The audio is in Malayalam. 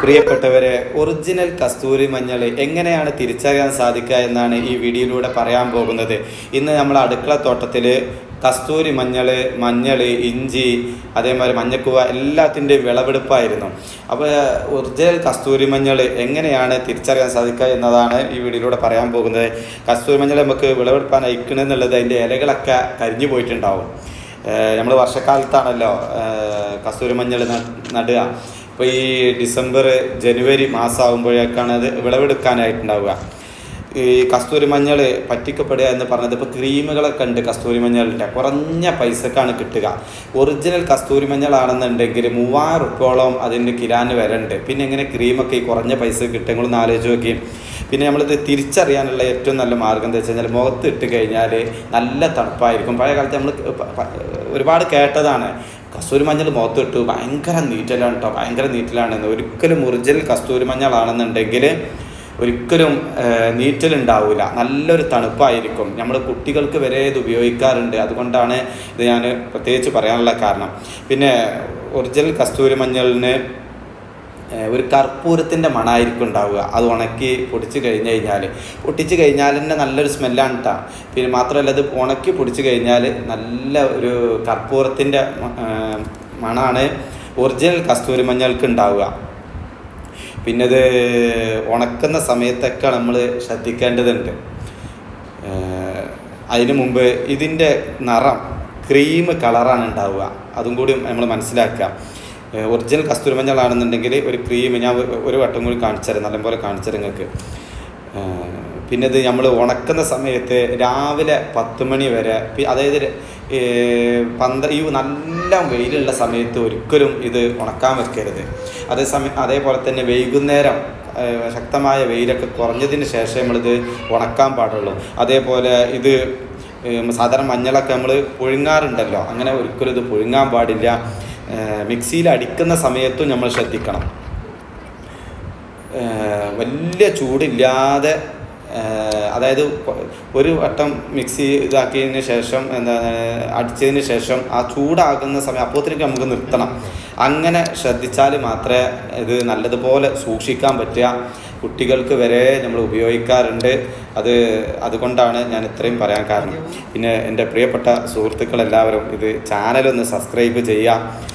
പ്രിയപ്പെട്ടവരെ ഒറിജിനൽ കസ്തൂരി മഞ്ഞൾ എങ്ങനെയാണ് തിരിച്ചറിയാൻ സാധിക്കുക എന്നാണ് ഈ വീഡിയോയിലൂടെ പറയാൻ പോകുന്നത്. ഇന്ന് നമ്മൾ അടുക്കള തോട്ടത്തിൽ കസ്തൂരി മഞ്ഞൾ മഞ്ഞൾ ഇഞ്ചി അതേമാതിരി മഞ്ഞക്കുവ എല്ലാത്തിന്റെയും വിളവെടുപ്പായിരുന്നു. അപ്പോൾ ഒറിജിനൽ കസ്തൂരി മഞ്ഞൾ എങ്ങനെയാണ് തിരിച്ചറിയാൻ സാധിക്കുക എന്നതാണ് ഈ വീഡിയോയിലൂടെ പറയാൻ പോകുന്നത്. കസ്തൂരി മഞ്ഞൾ നമുക്ക് വിളവെടുപ്പാൻ അയക്കണമെന്നുള്ളത് അതിന്റെ ഇലകളൊക്കെ കരിഞ്ഞു പോയിട്ടുണ്ടാവും. നമ്മൾ വർഷക്കാലത്താണല്ലോ കസ്തൂരി മഞ്ഞൾ നടുക. ഇപ്പോൾ ഈ ഡിസംബർ ജനുവരി മാസമാകുമ്പോഴേക്കാണ് അത് വിളവെടുക്കാനായിട്ടുണ്ടാവുക. ഈ കസ്തൂരി മഞ്ഞൾ പറ്റിക്കപ്പെടുക എന്ന് പറഞ്ഞത് ഇപ്പോൾ ക്രീമുകളൊക്കെ ഉണ്ട് കസ്തൂരി മഞ്ഞളിന്റെ കുറഞ്ഞ പൈസക്കാണ് കിട്ടുക. ഒറിജിനൽ കസ്തൂരി മഞ്ഞളാണെന്നുണ്ടെങ്കിൽ മൂവായിരം റുപ്യോളം അതിന്റെ കിരാന് വരണ്ട് പിന്നെ എങ്ങനെ ക്രീമൊക്കെ ഈ കുറഞ്ഞ പൈസ കിട്ടും നിങ്ങളൊന്ന് ആലോചിച്ച് നോക്കി. പിന്നെ നമ്മളിത് തിരിച്ചറിയാനുള്ള ഏറ്റവും നല്ല മാർഗം എന്താ വെച്ച് കഴിഞ്ഞാൽ മുഖത്ത് ഇട്ട് കഴിഞ്ഞാൽ നല്ല തണുപ്പായിരിക്കും. പഴയ കാലത്ത് നമ്മൾ ഒരുപാട് കേട്ടതാണ്. കസ്തൂരി മഞ്ഞൾ മുഖത്ത് ഇട്ടു ഭയങ്കര നീറ്റലാണ് കേട്ടോ ഭയങ്കര നീറ്റലാണെന്ന് ഒരിക്കലും ഒറിജിനൽ കസ്തൂരി മഞ്ഞളാണെന്നുണ്ടെങ്കിൽ ഒരിക്കലും നീറ്റലുണ്ടാവില്ല നല്ലൊരു തണുപ്പായിരിക്കും. നമ്മൾ കുട്ടികൾക്ക് വരെ ഇത് ഉപയോഗിക്കാറുണ്ട്. അതുകൊണ്ടാണ് ഇത് ഞാൻ പ്രത്യേകിച്ച് പറയാനുള്ള കാരണം. പിന്നെ ഒറിജിനൽ കസ്തൂരി മഞ്ഞളിന് ഒരു കർപ്പൂരത്തിന്റെ മണമായിരിക്കും ഉണ്ടാവുക. അത് ഉണക്കി പൊടിച്ച് കഴിഞ്ഞ് കഴിഞ്ഞാൽ പൊട്ടിച്ച് കഴിഞ്ഞാൽ തന്നെ നല്ലൊരു സ്മെല്ലാണ് കേട്ടോ പിന്നെ മാത്രമല്ല അത് ഉണക്കി പൊടിച്ച് കഴിഞ്ഞാൽ നല്ല ഒരു കർപ്പൂരത്തിന്റെ മണമാണ് ഒറിജിനൽ കസ്തൂരി മഞ്ഞൾക്ക് ഉണ്ടാവുക. പിന്നെ ഇത് ഉണക്കുന്ന സമയത്തൊക്കെ നമ്മൾ ശ്രദ്ധിക്കേണ്ടതുണ്ട്. അതിനു മുമ്പ് ഇതിന്റെ നിറം ക്രീം കളറാണ് ഉണ്ടാവുക. അതും കൂടി നമ്മൾ മനസ്സിലാക്കുക. ഒറിജിനൽ കസ്തൂരി മഞ്ഞളാണെന്നുണ്ടെങ്കിൽ ഒരു ക്രീം ഞാൻ ഒരു- വട്ടം കൂടി കാണിച്ചു തരാം നല്ലപോലെ കാണിച്ചുതരാം നിങ്ങൾക്ക്. പിന്നെ ഇത് നമ്മൾ ഉണക്കുന്ന സമയത്ത് രാവിലെ പത്ത് മണി വരെ അതായത് ര- ഏഹ് പന്ത ഈ നല്ല വെയിലുള്ള സമയത്ത് ഒരിക്കലും ഇത് ഉണക്കാൻ വെക്കരുത്. അതേസമയം അതേപോലെ തന്നെ വൈകുന്നേരം ശക്തമായ വെയിലൊക്കെ കുറഞ്ഞതിന് ശേഷം നമ്മളിത് ഉണക്കാൻ പാടുള്ളൂ. അതേപോലെ ഇത് സാധാരണ മഞ്ഞളൊക്കെ നമ്മൾ പുഴുങ്ങാറുണ്ടല്ലോ അങ്ങനെ ഒരിക്കലും ഇത് പുഴുങ്ങാൻ പാടില്ല. മിക്സിയിൽ അടിക്കുന്ന സമയത്തും നമ്മൾ ശ്രദ്ധിക്കണം. വലിയ ചൂടില്ലാതെ അതായത് ഒരു വട്ടം മിക്സി ഇതാക്കിയതിന് ശേഷം എന്താണ് അടിച്ചതിന് ശേഷം ആ ചൂടാകുന്ന സമയം അപ്പോഴത്തേക്ക് നമുക്ക് നിർത്തണം. അങ്ങനെ ശ്രദ്ധിച്ചാൽ മാത്രമേ ഇത് നല്ലതുപോലെ സൂക്ഷിക്കാൻ പറ്റുക. കുട്ടികൾക്ക് വരെ നമ്മൾ ഉപയോഗിക്കാറുണ്ട്. അത് അതുകൊണ്ടാണ് ഞാൻ ഇത്രയും പറയാൻ കാരണം. പിന്നെ എന്റെ പ്രിയപ്പെട്ട സുഹൃത്തുക്കളെല്ലാവരും ഇത് ചാനലൊന്ന് സബ്സ്ക്രൈബ് ചെയ്യുക.